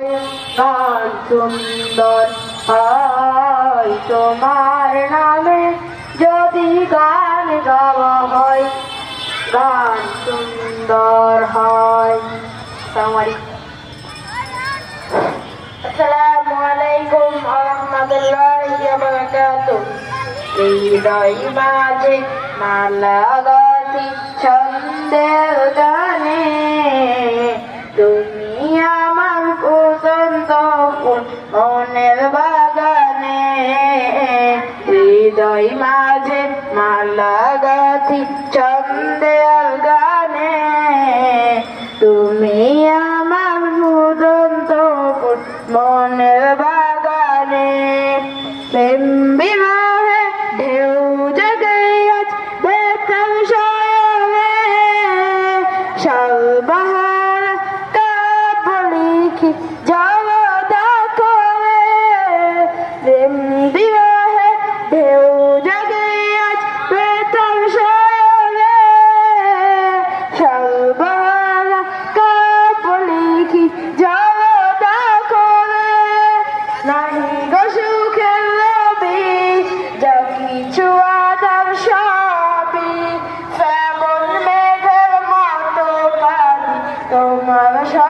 গান সুন্দর হয় তোমার নামে যদি গান গাওয়া হয়, গান সুন্দর হয়। আসসালামু আলাইকুম আহমদুল্লাহ বারাকাতুহ হৃদয় মাঝে মালা গাছি ছন্দের মনের বাগানে, হৃদয় মাঝে মালা গাথি চন্দে গানে তুমি আমার মুদন্ত মনের বাগানে। প্রেম বিবাহে ঢেউ জগে আজ বেতন যা তো তোমার